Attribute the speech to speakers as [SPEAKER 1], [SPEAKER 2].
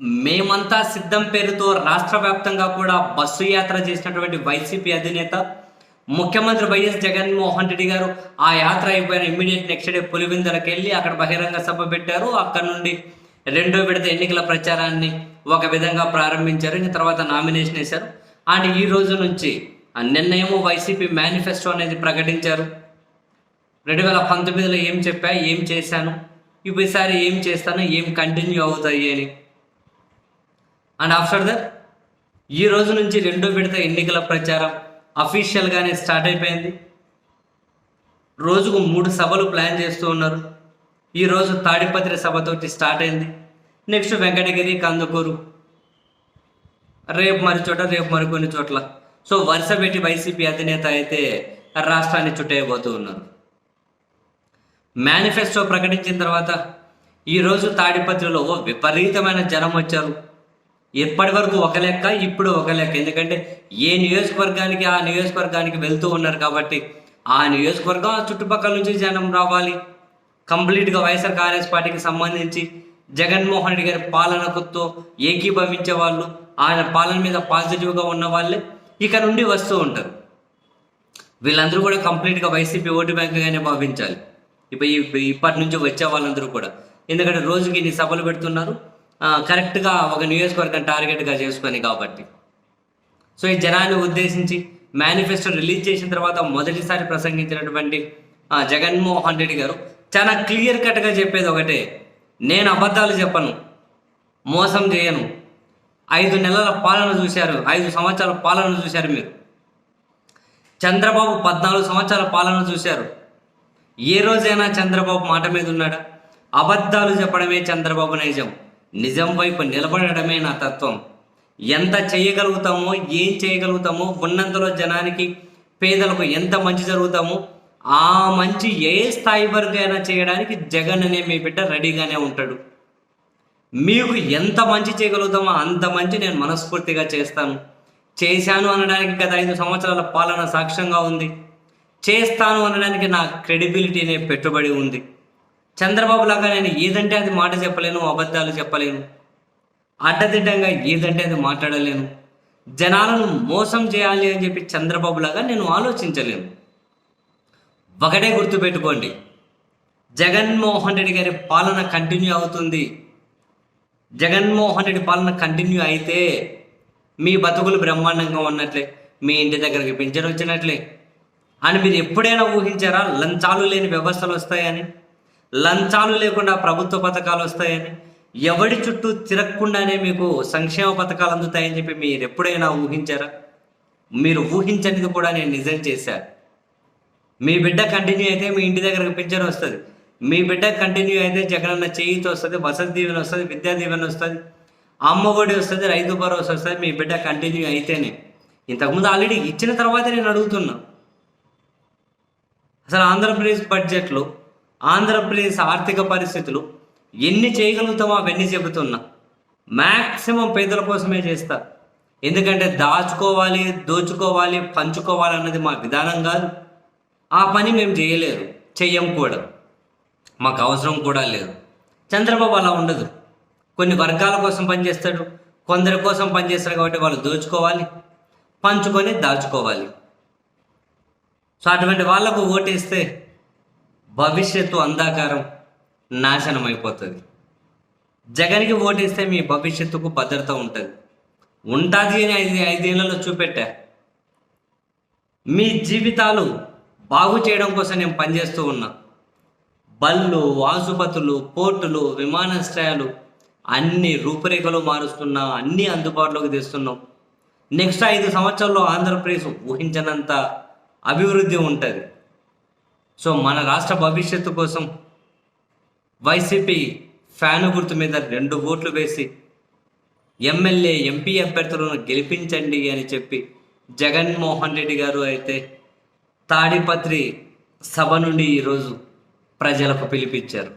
[SPEAKER 1] మేమంతా సిద్ధం పేరుతో రాష్ట్ర వ్యాప్తంగా కూడా బస్సు యాత్ర చేసినటువంటి వైసీపీ అధినేత ముఖ్యమంత్రి వైఎస్ జగన్మోహన్ రెడ్డి గారు ఆ యాత్ర అయిపోయిన ఇమ్మీడియట్ నెక్స్ట్ డే పులివిందలకు వెళ్ళి అక్కడ బహిరంగ సభ పెట్టారు. అక్కడ నుండి రెండో విడత ఎన్నికల ప్రచారాన్ని ఒక విధంగా ప్రారంభించారు. ఇంకా తర్వాత నామినేషన్ వేశారు. అండ్ ఈ రోజు నుంచి ఆ నిన్నేమో వైసీపీ మేనిఫెస్టో అనేది ప్రకటించారు. రెండు వేల పంతొమ్మిదిలో ఏం చెప్పా ఏం చేశాను ఇప్పుడు ఈసారి ఏం చేస్తాను ఏం కంటిన్యూ అవుతాయి అని. అండ్ ఆఫ్టర్ దట్ ఈ రోజు నుంచి రెండో విడత ఎన్నికల ప్రచారం అఫీషియల్గానే స్టార్ట్ అయిపోయింది. రోజుకు మూడు సభలు ప్లాన్ చేస్తూ ఉన్నారు. ఈరోజు తాడిపత్రి సభతోటి స్టార్ట్ అయింది. నెక్స్ట్ వెంకటగిరి కందుకూరు. రేపు మరి చోట రేపు మరికొన్ని చోట్ల. సో వరుస పెట్టి వైసీపీ అధినేత అయితే రాష్ట్రాన్ని చుట్టేయబోతూ ఉన్నారు. మేనిఫెస్టో ప్రకటించిన తర్వాత ఈరోజు తాడిపత్రిలో ఓ విపరీతమైన జనం వచ్చారు. ఇప్పటి వరకు ఒక లెక్క ఇప్పుడు ఒక లెక్క. ఎందుకంటే ఏ నియోజకవర్గానికి ఆ నియోజకవర్గానికి వెళ్తూ ఉన్నారు కాబట్టి ఆ నియోజకవర్గం ఆ చుట్టుపక్కల నుంచి జనం రావాలి. కంప్లీట్గా వైఎస్ఆర్ కాంగ్రెస్ పార్టీకి సంబంధించి జగన్మోహన్ రెడ్డి గారి పాలనకుతో ఏకీభవించే వాళ్ళు ఆయన పాలన మీద పాజిటివ్గా ఉన్న వాళ్ళే ఇక నుండి వస్తూ ఉంటారు. వీళ్ళందరూ కూడా కంప్లీట్గా వైసీపీ ఓటు బ్యాంక్గానే భావించాలి. ఇప్పుడు ఇప్పటి నుంచి వచ్చే వాళ్ళందరూ కూడా. ఎందుకంటే రోజుకి ఇన్ని సభలు పెడుతున్నారు. కరెక్ట్గా ఒక నియోజకవర్గం టార్గెట్గా చేసుకొని కాబట్టి. సో ఈ జనాన్ని ఉద్దేశించి మేనిఫెస్టో రిలీజ్ చేసిన తర్వాత మొదటిసారి ప్రసంగించినటువంటి జగన్మోహన్ రెడ్డి గారు చాలా క్లియర్ కట్గా చెప్పేది ఒకటే నేను అబద్ధాలు చెప్పను మోసం చేయను. ఐదు నెలల పాలన చూశారు ఐదు సంవత్సరాల పాలన చూశారు మీరు. చంద్రబాబు పద్నాలుగు సంవత్సరాల పాలన చూశారు. ఏ రోజైనా చంద్రబాబు మాట మీద ఉన్నాడా? అబద్ధాలు చెప్పడమే చంద్రబాబు నైజం. నిజం వైపు నిలబడమే నా తత్వం. ఎంత చేయగలుగుతామో ఏం చేయగలుగుతామో ఉన్నంతలో జనానికి పేదలకు ఎంత మంచి జరుగుతామో ఆ మంచి ఏ స్థాయి వరకు అయినా చేయడానికి జగన్ అనే మీ బిడ్డ రెడీగానే ఉంటాడు. మీకు ఎంత మంచి చేయగలుగుతామో అంత మంచి నేను మనస్ఫూర్తిగా చేస్తాను. చేశాను అనడానికి గత ఐదు సంవత్సరాల పాలన సాక్ష్యంగా ఉంది. చేస్తాను అనడానికి నా క్రెడిబిలిటీ అనే పెట్టుబడి ఉంది. చంద్రబాబు లాగా నేను ఏదంటే అది మాట చెప్పలేను అబద్ధాలు చెప్పలేను. అడ్డదిడ్డంగా ఏదంటే అది మాట్లాడలేను. జనాలను మోసం చేయాలి అని చెప్పి చంద్రబాబు లాగా నేను ఆలోచించలేను. ఒకటే గుర్తుపెట్టుకోండి. జగన్మోహన్ రెడ్డి గారి పాలన కంటిన్యూ అవుతుంది. జగన్మోహన్ రెడ్డి పాలన కంటిన్యూ అయితే మీ బతుకులు బ్రహ్మాండంగా ఉన్నట్లే మీ ఇంటి దగ్గరికి పెంచడం వచ్చినట్లే అని మీరు ఎప్పుడైనా ఊహించారా? లంచాలు లేని వ్యవస్థలు వస్తాయని? లంచాలు లేకుండా ప్రభుత్వ పథకాలు వస్తాయని ఎవడి చుట్టూ తిరగకుండానే మీకు సంక్షేమ పథకాలు అందుతాయని చెప్పి మీరు ఎప్పుడైనా ఊహించారా? మీరు ఊహించనిది కూడా నేను నిజం చేశాను మీ బిడ్డ కంటిన్యూ అయితే మీ ఇంటి దగ్గరకు పింఛన్ వస్తుంది. మీ బిడ్డ కంటిన్యూ అయితే జగనన్న చేయితో వస్తుంది వసతి దీవెన వస్తుంది విద్యా దీవెన వస్తుంది అమ్మ ఒడి వస్తుంది రైతు భరోసా వస్తుంది మీ బిడ్డ కంటిన్యూ అయితేనే. ఇంతకుముందు ఆల్రెడీ ఇచ్చిన తర్వాత నేను అడుగుతున్నా. అసలు ఆంధ్రప్రదేశ్ బడ్జెట్లో ఆంధ్రప్రదేశ్ ఆర్థిక పరిస్థితులు ఎన్ని చేయగలుగుతామో అవన్నీ చెబుతున్నా. మ్యాక్సిమం పేదల కోసమే చేస్తా. ఎందుకంటే దాచుకోవాలి దోచుకోవాలి పంచుకోవాలి అన్నది మా విధానం కాదు. ఆ పని మేము చేయలేదు చెయ్యం కూడా మాకు అవసరం కూడా లేదు. చంద్రబాబు అలా ఉండదు. కొన్ని వర్గాల కోసం పనిచేస్తాడు కొందరి కోసం పనిచేస్తారు కాబట్టి వాళ్ళు దోచుకోవాలి పంచుకొని దాచుకోవాలి. సో అటువంటి వాళ్ళకు ఓటేస్తే భవిష్యత్తు అంధాకారం నాశనం అయిపోతుంది జగన్కి ఓటేస్తే మీ భవిష్యత్తుకు భద్రత ఉంటుంది. ఉంటుంది అని ఐదు ఐదేళ్ళలో చూపెట్టా. మీ జీవితాలు బాగు చేయడం కోసం నేను పనిచేస్తూ ఉన్నా. బళ్ళు ఆసుపత్రులు పోర్టులు విమానాశ్రయాలు అన్ని రూపురేఖలు మారుస్తున్నా అన్ని అందుబాటులోకి తెస్తున్నాం. నెక్స్ట్ ఐదు సంవత్సరాల్లో ఆంధ్రప్రదేశ్ ఊహించినంత అభివృద్ధి ఉంటుంది. సో మన రాష్ట్ర భవిష్యత్తు కోసం వైసీపీ ఫ్యాను గుర్తు మీద రెండు ఓట్లు వేసి ఎమ్మెల్యే ఎంపీ అభ్యర్థులను గెలిపించండి అని చెప్పి జగన్మోహన్ రెడ్డి గారు అయితే తాడిపత్రి సభ నుండి ఈరోజు ప్రజలకు పిలిపించారు.